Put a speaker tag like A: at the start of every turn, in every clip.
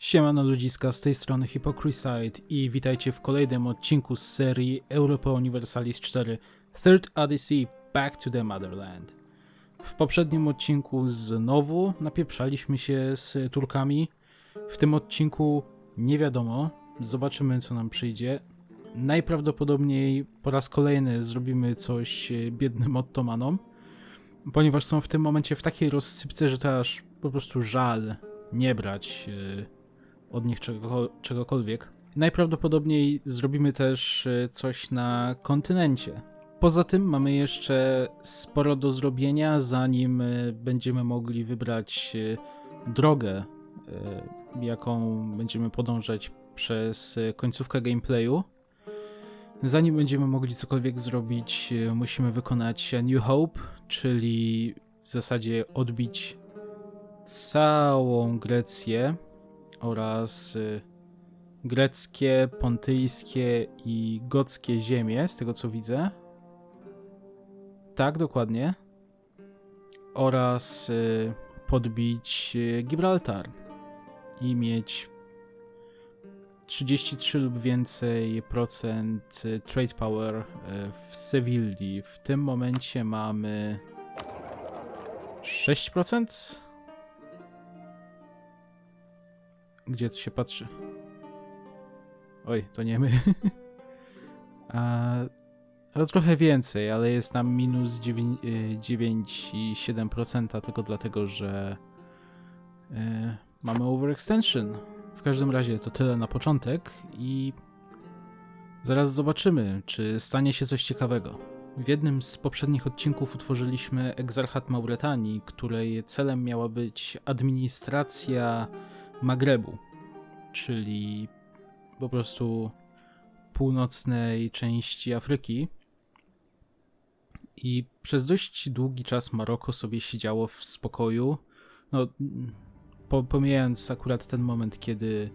A: Siemano ludziska, z tej strony Hypocriside i witajcie w kolejnym odcinku z serii Europa Universalis 4 Third Odyssey Back to the Motherland. W poprzednim odcinku znowu napieprzaliśmy się z Turkami. W tym odcinku nie wiadomo, zobaczymy co nam przyjdzie. Najprawdopodobniej po raz kolejny zrobimy coś biednym Ottomanom, ponieważ są w tym momencie w takiej rozsypce, że to aż po prostu żal nie brać e, od nich czego, czegokolwiek. Najprawdopodobniej zrobimy też e, coś na kontynencie. Poza tym mamy jeszcze sporo do zrobienia, zanim e, będziemy mogli wybrać e, drogę, jaką będziemy podążać przez końcówkę gameplayu. Zanim będziemy mogli cokolwiek zrobić, musimy wykonać New Hope, czyli w zasadzie odbić całą Grecję oraz y, greckie, pontyjskie i gockie ziemie, z tego co widzę. Tak, dokładnie. Oraz y, podbić y, Gibraltar i mieć 33 lub więcej procent trade power w Sewilli. W tym momencie mamy 6%? Gdzie to się patrzy? Oj, to nie my. A, ale trochę więcej, ale jest tam minus 9, y, 9,7% tylko dlatego, że y, mamy overextension. W każdym razie to tyle na początek i zaraz zobaczymy, czy stanie się coś ciekawego. W jednym z poprzednich odcinków utworzyliśmy Egzarchat Mauretanii, której celem miała być administracja Magrebu, czyli po prostu północnej części Afryki. I przez dość długi czas Maroko sobie siedziało w spokoju. No, po, pomijając akurat ten moment, kiedy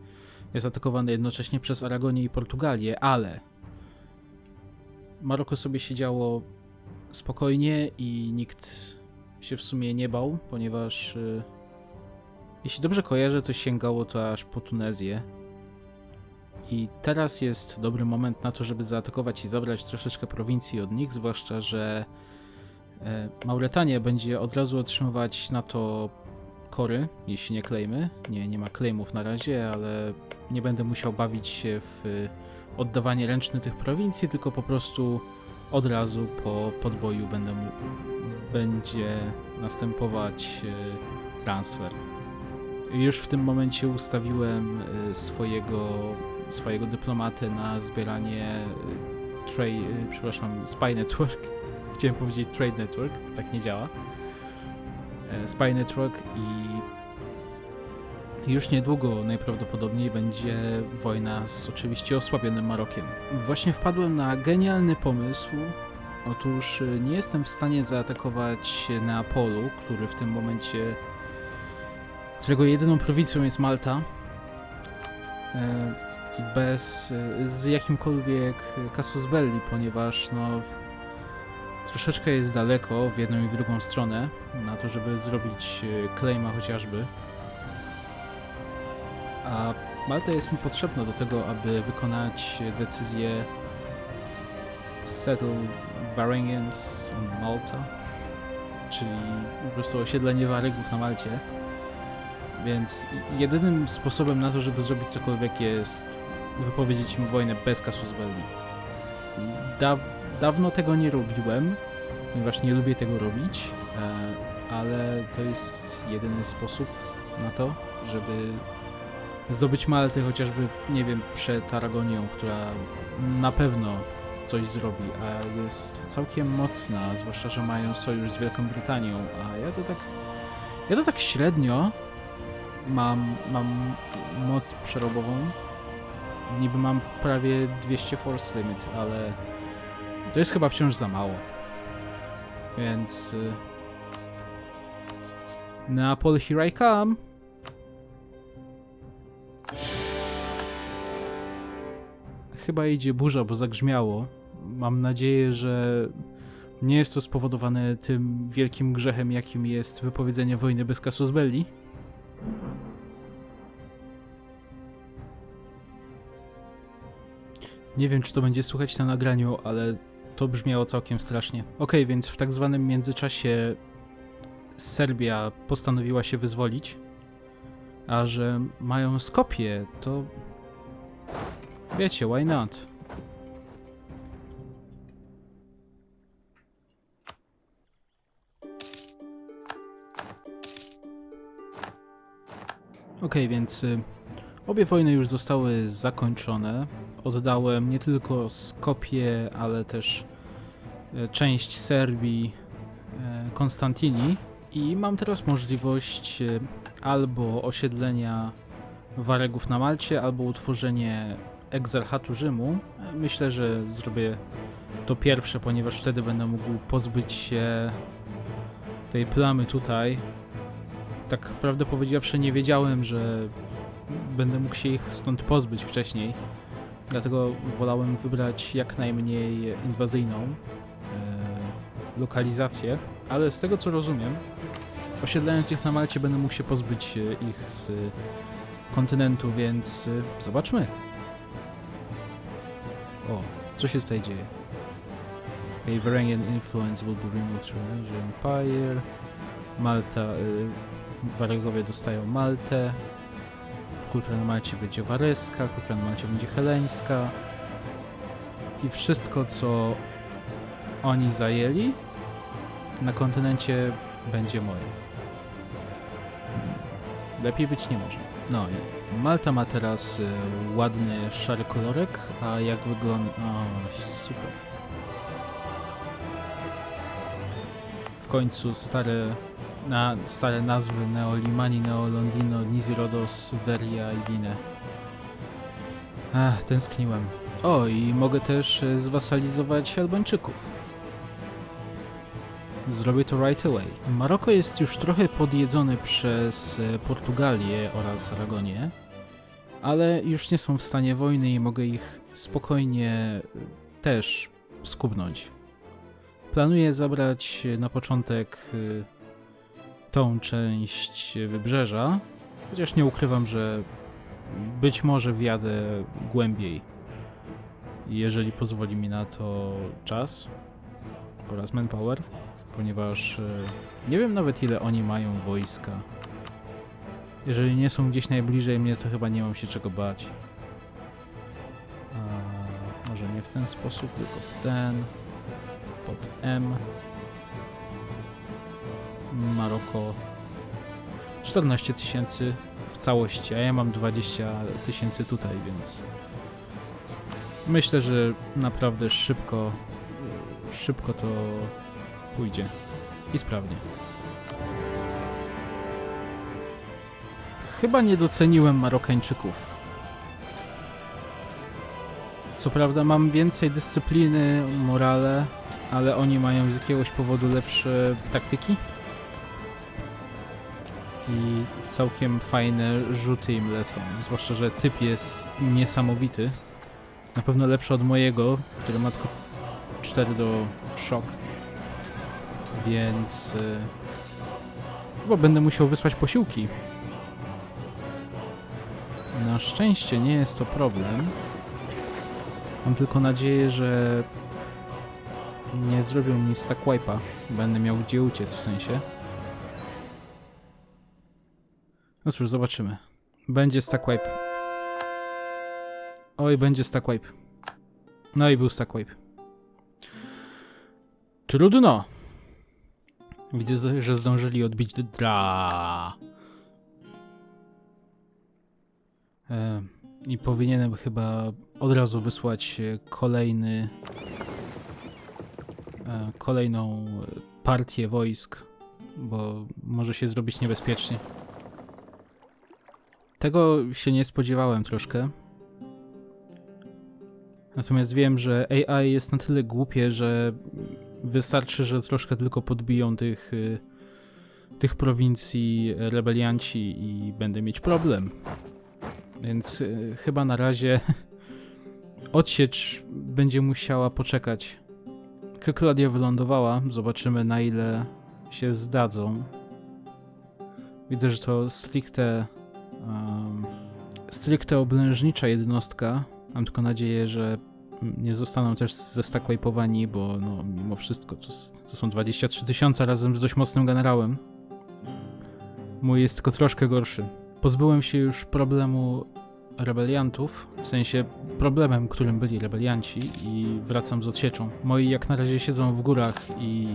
A: jest atakowany jednocześnie przez Aragonię i Portugalię, ale Maroko sobie siedziało spokojnie i nikt się w sumie nie bał, ponieważ y, jeśli dobrze kojarzę, to sięgało to aż po Tunezję. I teraz jest dobry moment na to, żeby zaatakować i zabrać troszeczkę prowincji od nich, zwłaszcza, że e, Mauretania będzie od razu otrzymywać na to kory, jeśli nie klejmy. Nie, nie ma claimów na razie, ale nie będę musiał bawić się w oddawanie ręczne tych prowincji, tylko po prostu od razu po podboju będę, będzie następować y, transfer. Już w tym momencie ustawiłem y, swojego, swojego dyplomatę na zbieranie y, trade, y, przepraszam, Spy Network. Chciałem powiedzieć Trade Network, tak nie działa. E, Spy Network i już niedługo najprawdopodobniej będzie wojna z oczywiście osłabionym Marokiem. Właśnie wpadłem na genialny pomysł. Otóż nie jestem w stanie zaatakować Neapolu, który w tym momencie którego jedyną prowincją jest Malta, e, bez, e, z jakimkolwiek casus belli, ponieważ no troszeczkę jest daleko w jedną i drugą stronę na to, żeby zrobić e, claima chociażby. A Malta jest mi potrzebna do tego, aby wykonać decyzję Settle Varangians on Malta, czyli po prostu osiedlenie Warygów na Malcie. Więc jedynym sposobem na to, żeby zrobić cokolwiek jest wypowiedzieć im wojnę bez casus belli. Da dawno tego nie robiłem, ponieważ nie lubię tego robić, e, ale to jest jedyny sposób na to, żeby zdobyć Maltę chociażby, nie wiem, przed Aragonią, która na pewno coś zrobi, a jest całkiem mocna, zwłaszcza, że mają sojusz z Wielką Brytanią, a ja to tak... Ja to tak średnio, mam, mam moc przerobową. Niby mam prawie 200 force limit, ale to jest chyba wciąż za mało. Więc... y, Neapol, here I come! Chyba idzie burza, bo zagrzmiało. Mam nadzieję, że nie jest to spowodowane tym wielkim grzechem, jakim jest wypowiedzenie wojny bez casus belli. Nie wiem, czy to będzie słychać na nagraniu, ale to brzmiało całkiem strasznie. Okej, więc w tak zwanym międzyczasie Serbia postanowiła się wyzwolić, a że mają Skopje, to wiecie, why not? Okej, więc y, obie wojny już zostały zakończone. Oddałem nie tylko Skopje, ale też e, część Serbii e, Konstantini i mam teraz możliwość e, albo osiedlenia Waregów na Malcie, albo utworzenie egzarchatu Rzymu. Myślę, że zrobię to pierwsze, ponieważ wtedy będę mógł pozbyć się tej plamy tutaj. Tak prawdę powiedziawszy, nie wiedziałem, że będę mógł się ich stąd pozbyć wcześniej. Dlatego wolałem wybrać jak najmniej inwazyjną e, lokalizację, ale z tego co rozumiem, osiedlając ich na Malcie będę mógł się pozbyć e, ich z kontynentu, więc e, zobaczmy. O, co się tutaj dzieje? A Varangian influence will be removed from Empire. Malta, y, dostają Maltę. Kultura na Malcie będzie wareska, kultura na Malcie będzie heleńska. I wszystko, co oni zajęli na kontynencie będzie moje. Lepiej być nie może. No i Malta ma teraz y, ładny szary kolorek, a jak wygląda... O, super. W końcu stare, na, stare nazwy Neolimani, Neolondino, Nizirodos, Veria i Wine. Ach, tęskniłem. O, i mogę też e, zwasalizować Albańczyków. Zrobię to right away. Maroko jest już trochę podjedzone przez e, Portugalię oraz Aragonię, ale już nie są w stanie wojny i mogę ich spokojnie e, też skubnąć. Planuję zabrać na początek tą część wybrzeża, chociaż nie ukrywam, że być może wjadę głębiej, jeżeli pozwoli mi na to czas oraz manpower, ponieważ y, nie wiem nawet ile oni mają wojska. Jeżeli nie są gdzieś najbliżej mnie, to chyba nie mam się czego bać. A, może nie w ten sposób, tylko w ten pod M. Maroko 14 tysięcy w całości, a ja mam 20 tysięcy tutaj, więc myślę, że naprawdę szybko szybko to pójdzie i sprawnie. Chyba nie doceniłem Marokańczyków. Co prawda mam więcej dyscypliny, morale, ale oni mają z jakiegoś powodu lepsze taktyki. I całkiem fajne rzuty im lecą. Zwłaszcza, że typ jest niesamowity. Na pewno lepszy od mojego, który ma tylko 4 do szok. Więc... y, Chyba będę musiał wysłać posiłki. Na szczęście nie jest to problem. Mam tylko nadzieję, że nie zrobią mi stack wipe'a. Będę miał gdzie uciec w sensie. No cóż, zobaczymy. Będzie stack wipe. Oj, będzie stack wipe. No i był stack wipe. Trudno. Widzę, że zdążyli odbić dra. E, I powinienem chyba od razu wysłać e, kolejny e, kolejną e, partię wojsk, bo może się zrobić niebezpiecznie. Tego się nie spodziewałem troszkę. Natomiast wiem, że AI jest na tyle głupie, że wystarczy, że troszkę tylko podbiją tych, y, tych prowincji rebelianci i będę mieć problem. Więc y, chyba na razie odsiecz będzie musiała poczekać. Kekladia wylądowała, zobaczymy na ile się zdadzą. Widzę, że to stricte um, stricte oblężnicza jednostka. Mam tylko nadzieję, że nie zostaną też zestakłejpowani, bo no, mimo wszystko to, to są 23 tysiące razem z dość mocnym generałem. Mój jest tylko troszkę gorszy. Pozbyłem się już problemu rebeliantów, w sensie problemem, którym byli rebelianci i wracam z odsieczą. Moi jak na razie siedzą w górach i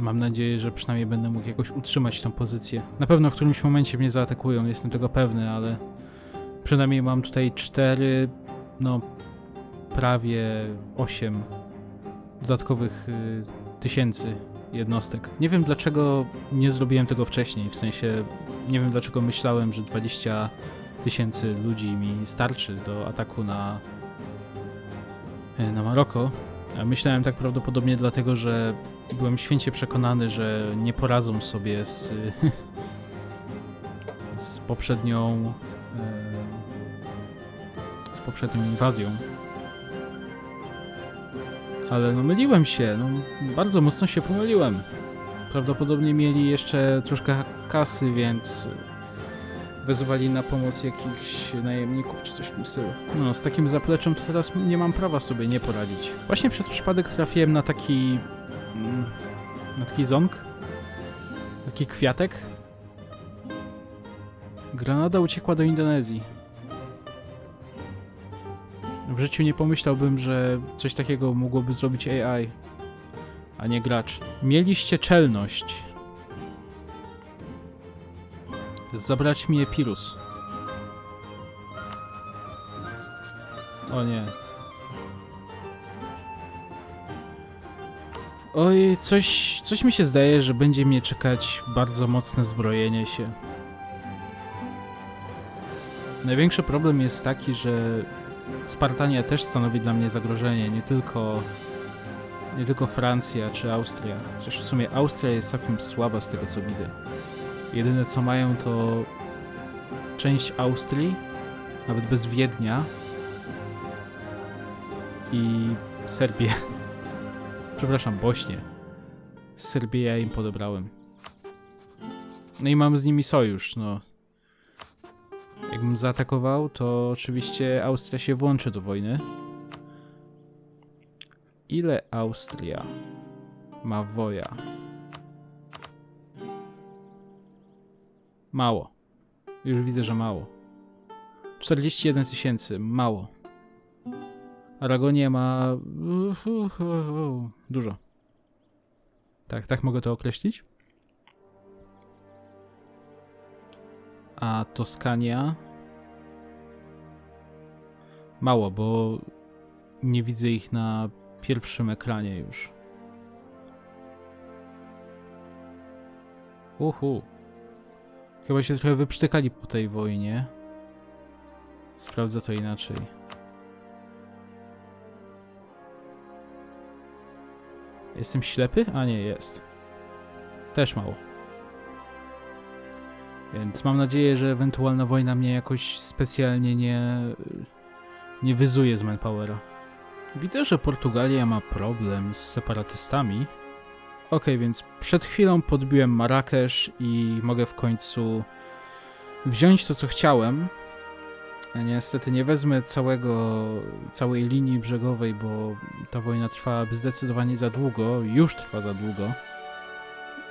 A: mam nadzieję, że przynajmniej będę mógł jakoś utrzymać tą pozycję. Na pewno w którymś momencie mnie zaatakują, jestem tego pewny, ale przynajmniej mam tutaj cztery, no prawie 8 dodatkowych y, tysięcy jednostek. Nie wiem dlaczego nie zrobiłem tego wcześniej, w sensie nie wiem dlaczego myślałem, że 20 tysięcy ludzi mi starczy do ataku na, y, na Maroko. Myślałem tak prawdopodobnie dlatego, że byłem święcie przekonany, że nie poradzą sobie z, z poprzednią y, z poprzednią inwazją. Ale no myliłem się, no bardzo mocno się pomyliłem. Prawdopodobnie mieli jeszcze troszkę kasy, więc wezwali na pomoc jakichś najemników czy coś w tym stylu. No, z takim zapleczem to teraz nie mam prawa sobie nie poradzić. Właśnie przez przypadek trafiłem na taki... mm, na taki ząg. Taki kwiatek. Granada uciekła do Indonezji. W życiu nie pomyślałbym, że coś takiego mogłoby zrobić AI, a nie gracz. Mieliście czelność zabrać mi Epirus. O nie. Oj, coś, coś mi się zdaje, że będzie mnie czekać bardzo mocne zbrojenie się. Największy problem jest taki, że Spartania też stanowi dla mnie zagrożenie, nie tylko nie tylko Francja czy Austria. Chociaż w sumie Austria jest całkiem słaba z tego co widzę. Jedyne co mają to część Austrii, nawet bez Wiednia i Serbię. Przepraszam, Bośnię. Serbię ja im podobrałem. No i mam z nimi sojusz, no. Jakbym zaatakował, to oczywiście Austria się włączy do wojny. Ile Austria ma woja? Mało. Już widzę, że mało. 41 tysięcy, mało. Aragonia ma dużo. Tak, tak mogę to określić. A Toskania mało, bo nie widzę ich na pierwszym ekranie już. Uhu. Chyba się trochę wyprztykali po tej wojnie. Sprawdzę to inaczej. Jestem ślepy? A nie, jest. Też mało. Więc mam nadzieję, że ewentualna wojna mnie jakoś specjalnie nie, nie wyzuje z manpowera. Widzę, że Portugalia ma problem z separatystami. Ok, więc przed chwilą podbiłem Marrakesz i mogę w końcu wziąć to, co chciałem. Niestety nie wezmę całego, całej linii brzegowej, bo ta wojna trwałaby zdecydowanie za długo, już trwa za długo.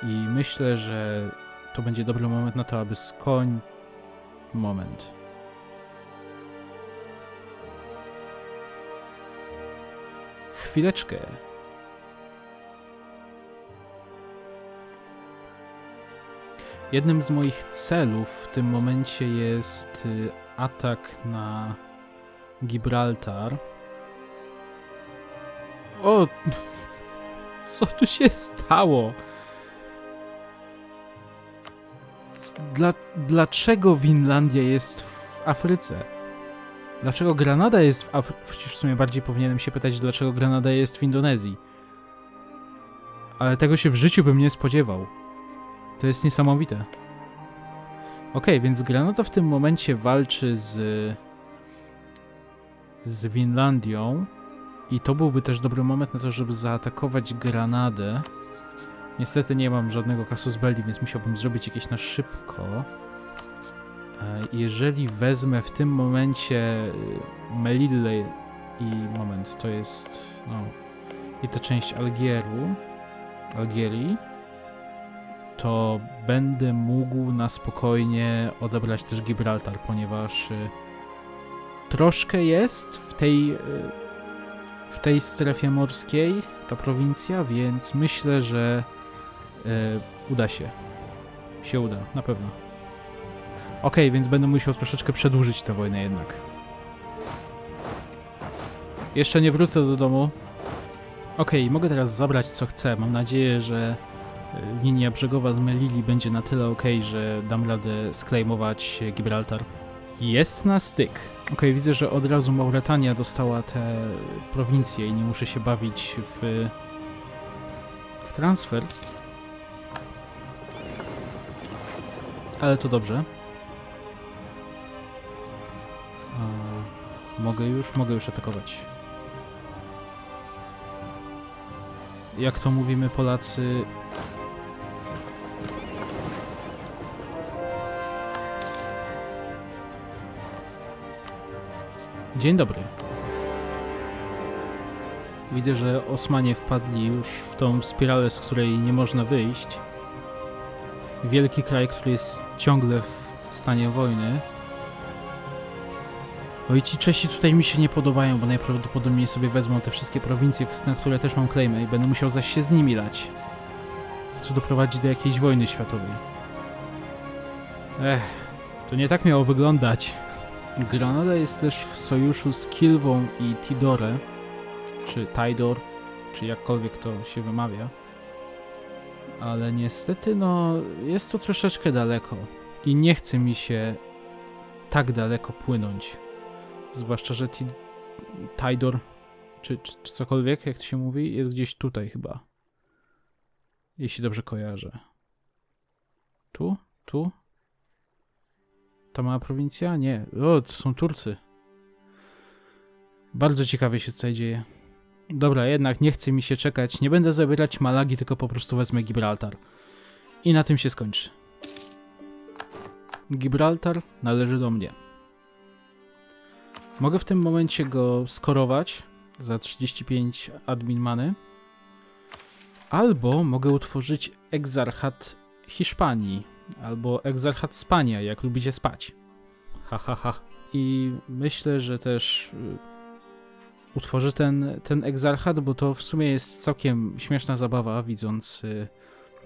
A: I myślę, że to będzie dobry moment na to, aby skoń... Moment. Chwileczkę. Jednym z moich celów w tym momencie jest y, atak na Gibraltar. O! Co tu się stało? Dla, dlaczego Winlandia jest w Afryce? Dlaczego Granada jest w Afryce? Przecież w sumie bardziej powinienem się pytać, dlaczego Granada jest w Indonezji. Ale tego się w życiu bym nie spodziewał. To jest niesamowite. Okej, więc Granada w tym momencie walczy z. z Winlandią. I to byłby też dobry moment na to, żeby zaatakować Granadę. Niestety nie mam żadnego kasus belli, więc musiałbym zrobić jakieś na szybko. E, Jeżeli wezmę w tym momencie y, Melillę i moment, to jest, no, i ta część Algieru, Algierii, to będę mógł na spokojnie odebrać też Gibraltar, ponieważ y, troszkę jest w tej, y, w tej strefie morskiej ta prowincja, więc myślę, że y, uda się. Się uda, na pewno. Okej, więc będę musiał troszeczkę przedłużyć tę wojnę jednak. Jeszcze nie wrócę do domu. Okej, mogę teraz zabrać co chcę. Mam nadzieję, że linia brzegowa z Melili będzie na tyle ok, że dam radę sklejmować Gibraltar. Jest na styk. Okej, widzę, że od razu Mauretania dostała te prowincje i nie muszę się bawić w, w transfer. Ale to dobrze. A, mogę już, mogę już atakować. Jak to mówimy Polacy, Dzień dobry. Widzę, że Osmanie wpadli już w tą spiralę, z której nie można wyjść. Wielki kraj, który jest ciągle w stanie wojny. Oj, ci Czesi tutaj mi się nie podobają, bo najprawdopodobniej sobie wezmą te wszystkie prowincje, na które też mam claimy i będę musiał zaś się z nimi lać. Co doprowadzi do jakiejś wojny światowej. Ech, to nie tak miało wyglądać. Granada jest też w sojuszu z Kilwą i Tidore, czy Tidor, czy jakkolwiek to się wymawia. Ale niestety, no, jest to troszeczkę daleko i nie chce mi się tak daleko płynąć. Zwłaszcza, że Ti- Tidor, czy, czy, czy cokolwiek, jak to się mówi, jest gdzieś tutaj chyba. Jeśli dobrze kojarzę. Tu? Tu? Ta mała prowincja? Nie. O, to są Turcy. Bardzo ciekawie się tutaj dzieje. Dobra, jednak nie chce mi się czekać. Nie będę zabierać Malagi, tylko po prostu wezmę Gibraltar. I na tym się skończy. Gibraltar należy do mnie. Mogę w tym momencie go skorować za 35 admin many. Albo mogę utworzyć egzarchat Hiszpanii albo egzarchat spania, jak lubicie spać. Ha, ha, ha. I myślę, że też y, utworzę ten, ten egzarchat, bo to w sumie jest całkiem śmieszna zabawa, widząc y,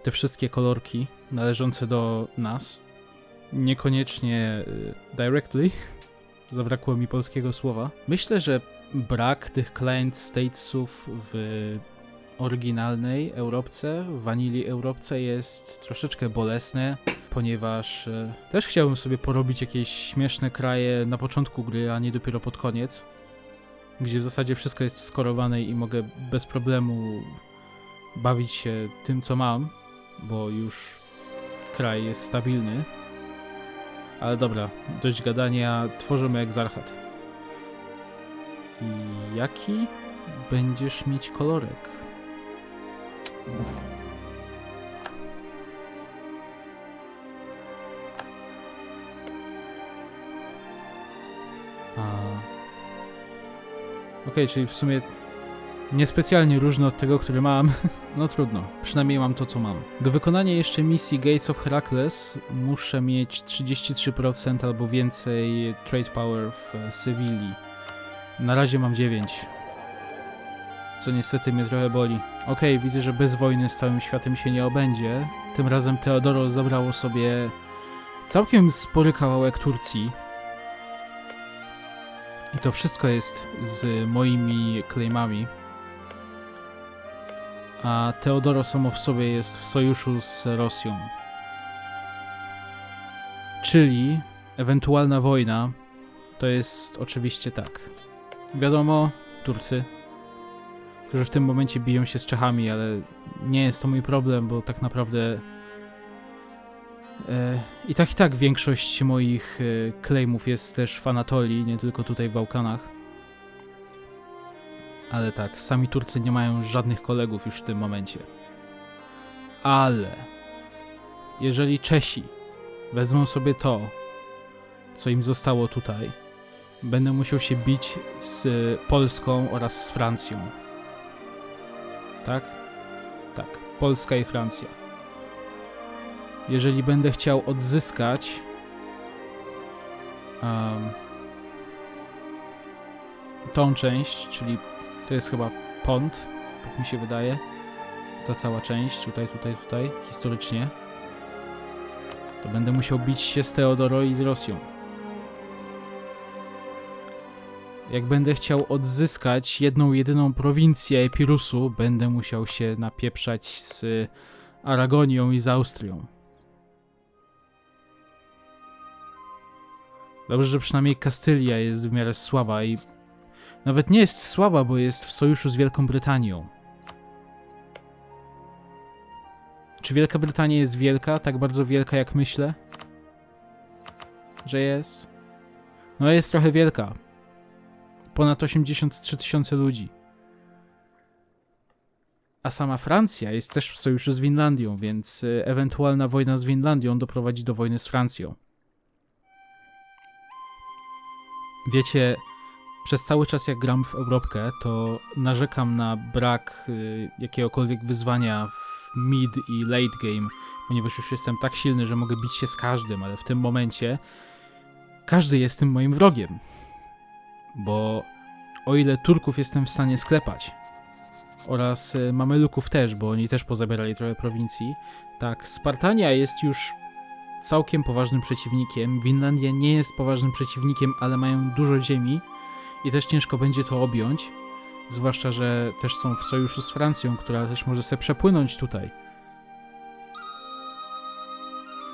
A: te wszystkie kolorki należące do nas. Niekoniecznie y, directly. Zabrakło mi polskiego słowa. Myślę, że brak tych client statesów w oryginalnej Europce, w wanili Europce jest troszeczkę bolesne, ponieważ e, też chciałbym sobie porobić jakieś śmieszne kraje na początku gry, a nie dopiero pod koniec, gdzie w zasadzie wszystko jest skorowane i mogę bez problemu bawić się tym, co mam, bo już kraj jest stabilny. Ale dobra, dość gadania, tworzymy egzarchat. Jaki będziesz mieć kolorek? Okej, czyli w sumie niespecjalnie różny od tego, który mam. No trudno, przynajmniej mam to, co mam. Do wykonania jeszcze misji Gates of Heracles muszę mieć 33% albo więcej trade power w Sewilli. Na razie mam 9. Co niestety mnie trochę boli. Okej, widzę, że bez wojny z całym światem się nie obędzie. Tym razem Teodoro zabrało sobie całkiem spory kawałek Turcji. I to wszystko jest z moimi claimami. A Teodoro samo w sobie jest w sojuszu z Rosją. Czyli ewentualna wojna to jest oczywiście tak. Wiadomo, Turcy, którzy w tym momencie biją się z Czechami, ale nie jest to mój problem, bo tak naprawdę e, i tak i tak większość moich e, claimów jest też w Anatolii, nie tylko tutaj w Bałkanach. Ale tak, sami Turcy nie mają żadnych kolegów już w tym momencie. Ale jeżeli Czesi wezmą sobie to, co im zostało tutaj, będę musiał się bić z Polską oraz z Francją. Tak? Tak. Polska i Francja. Jeżeli będę chciał odzyskać em, tą część, czyli to jest chyba pont, tak mi się wydaje. Ta cała część, tutaj, tutaj, tutaj, historycznie. To będę musiał bić się z Teodoro i z Rosją. Jak będę chciał odzyskać jedną, jedyną prowincję Epirusu, będę musiał się napieprzać z Aragonią i z Austrią. Dobrze, że przynajmniej Kastylia jest w miarę słaba i nawet nie jest słaba, bo jest w sojuszu z Wielką Brytanią. Czy Wielka Brytania jest wielka? Tak bardzo wielka, jak myślę? Że jest? No jest trochę wielka. Ponad 83 tysiące ludzi. A sama Francja jest też w sojuszu z Winlandią, więc y, ewentualna wojna z Winlandią doprowadzi do wojny z Francją. Wiecie, przez cały czas jak gram w Europkę, to narzekam na brak y, jakiegokolwiek wyzwania w mid i late game, ponieważ już jestem tak silny, że mogę bić się z każdym, ale w tym momencie każdy jest tym moim wrogiem. Bo o ile Turków jestem w stanie sklepać oraz y, Mameluków też, bo oni też pozabierali trochę prowincji, tak Spartania jest już całkiem poważnym przeciwnikiem. Winlandia nie jest poważnym przeciwnikiem, ale mają dużo ziemi i też ciężko będzie to objąć. Zwłaszcza, że też są w sojuszu z Francją, która też może sobie przepłynąć tutaj.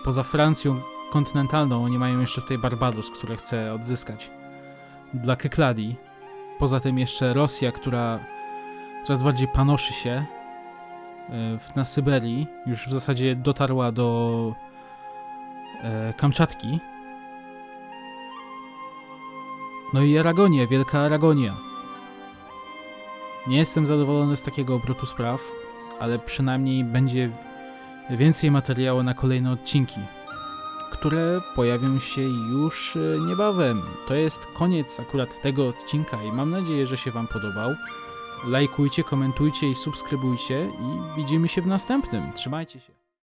A: Poza Francją kontynentalną oni mają jeszcze tutaj Barbados, które chce odzyskać dla Kykladii. Poza tym jeszcze Rosja, która coraz bardziej panoszy się e, na Syberii. Już w zasadzie dotarła do e, Kamczatki. No i Aragonia, Wielka Aragonia. Nie jestem zadowolony z takiego obrotu spraw, ale przynajmniej będzie więcej materiału na kolejne odcinki, które pojawią się już e, niebawem. To jest koniec akurat tego odcinka i mam nadzieję, że się Wam podobał. Lajkujcie, komentujcie i subskrybujcie i widzimy się w następnym. Trzymajcie się.